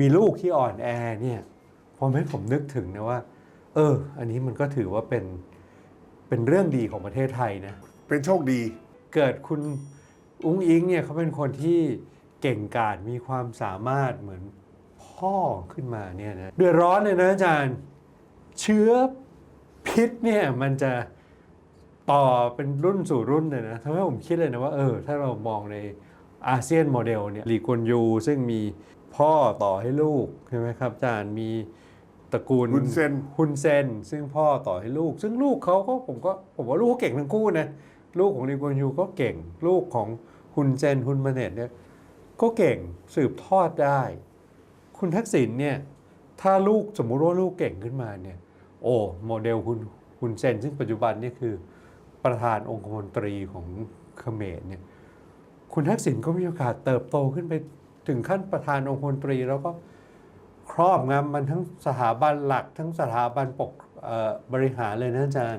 มีลูกที่อ่อนแอเนี่ยพอให้ผมนึกถึงนะว่า เออ อันนี้มันก็ถือว่าเป็นเป็นเรื่องดีของประเทศไทยนะ เป็นโชคดี เกิดคุณอุ้งอิงเนี่ยเขาเป็นคนที่เก่งกาจมีความสามารถเหมือนพ่อขึ้นมาเนี่ยนะเดือดร้อนเลยนะอาจารย์ เชื้อพิษเนี่ยมันจะต่อเป็นรุ่นสู่รุ่นเลยนะทำให้ผมคิดเลยนะว่าเออถ้าเรามองในอาเซียนโมเดลเนี่ยลีกวนยูซึ่งมี พ่อต่อให้ลูกใช่ไหมครับอาจารย์มีตระกูลฮุนเซน ฮุนเซน ซึ่งพ่อต่อให้ลูก ซึ่งลูกเขาก็ผมก็ผมว่าลูกเขาเก่งทั้งคู่นะลูกของลีกวนยูก็เก่ง ลูกของฮุนเซนฮุนมาเน็ตเนี่ยก็เก่งสืบทอดได้ คุณทักษิณเนี่ยถ้าลูกสมมุติว่าลูกเก่งขึ้นมาเนี่ยโอ้โมเดลคุณฮุนเซน ซึ่งปัจจุบันเนี่ยคือประธานองคมนตรีของเขมรเนี่ยคุณทักษิณก็มีโอกาสเติบโตขึ้นไป ถึงขั้นประธานองคมนตรี แล้วก็ครอบงำมันทั้งสถาบันหลัก ทั้งสถาบันปกเอ่อบริหารเลยนะอาจารย์